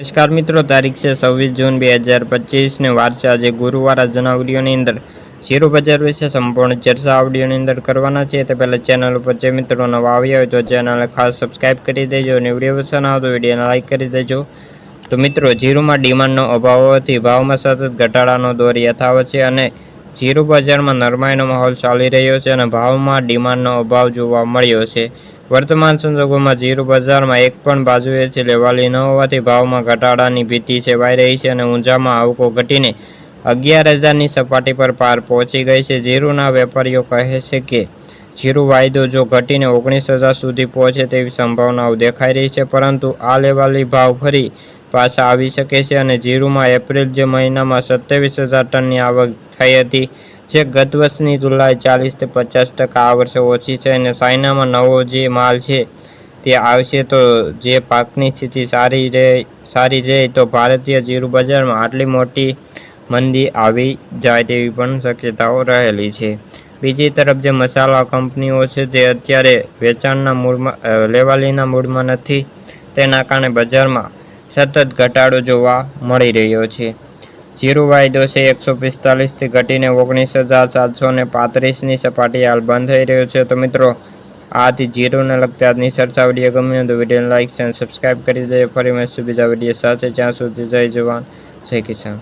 નમસ્કાર મિત્રો, તારીખ છે છવ્વીસ જૂન બે હજાર પચીસને વાર છે. આજે ગુરુવાર આજના ઓડિયોની અંદર શેરો બજાર વિશે સંપૂર્ણ ચર્ચા ઓડિયોની અંદર કરવાના છે. તે પહેલાં ચેનલ ઉપર જે મિત્રો નવા આવ્યા હોય તો ચેનલને ખાસ સબસ્ક્રાઇબ કરી દેજો અને વીડિયો પસંદ આવે વિડીયોને લાઇક કરી દેજો. તો મિત્રો, જીરુમાં ડિમાન્ડનો અભાવ હોવાથી ભાવમાં સતત ઘટાડાનો દોર યથાવત છે અને જીરુ બજારમાં નરમાઈનો માહોલ ચાલી રહ્યો છે અને ભાવમાં ડિમાન્ડનો અભાવ જોવા મળ્યો છે. વર્તમાન સંજોગોમાં જીરુ બજારમાં એક પણ બાજુએથી લેવાલી ન હોવાથી ભાવમાં ઘટાડાની ભીતિ સેવાઈ રહી છે અને ઊંઝામાં આવકો ઘટીને અગિયાર હજારની સપાટી પર પાર પહોંચી ગઈ છે. જીરુના વેપારીઓ કહે છે કે, જીરુ વાયદો જો ઘટીને ઓગણીસ હજાર સુધી પહોંચે તેવી સંભાવનાઓ દેખાઈ રહી છે, પરંતુ આ લેવાલી ભાવ ફરી પાછા આવી શકે છે અને જીરુમાં એપ્રિલ જે મહિનામાં સત્યાવીસ હજાર ટનની આવક થઈ હતી, જે ગત વર્ષની તુલનાએ ચાલીસથી પચાસ ટકા આ વર્ષે ઓછી છે અને ચાઇનામાં નવો જે માલ છે તે આવશે તો જે પાકની સ્થિતિ સારી રહે સારી રહે તો ભારતીય જીરું બજારમાં આટલી મોટી મંદી આવી જાય તેવી પણ શક્યતાઓ રહેલી છે. બીજી તરફ જે મસાલા કંપનીઓ છે તે અત્યારે વેચાણના મૂળમાં લેવાલીના મૂળમાં નથી. તેના કારણે બજારમાં સતત ઘટાડો જોવા મળી રહ્યો છે. જીરો વાયદો છે એકસો પિસ્તાલીસથી ઘટીને ઓગણીસ હજાર સાતસો ને પાંત્રીસની સપાટી હાલ બંધ થઈ રહ્યો છે. તો મિત્રો, આથી જીરોને લગતા આજની ચર્ચા વીડિયો ગમ્યો તો વિડીયોને લાઇક અને સબસ્ક્રાઇબ કરી દેજો. ફરી મળીશું બીજા વીડિયો સાથે. જ્યાં સુધી જય જવાન, જય કિસાન.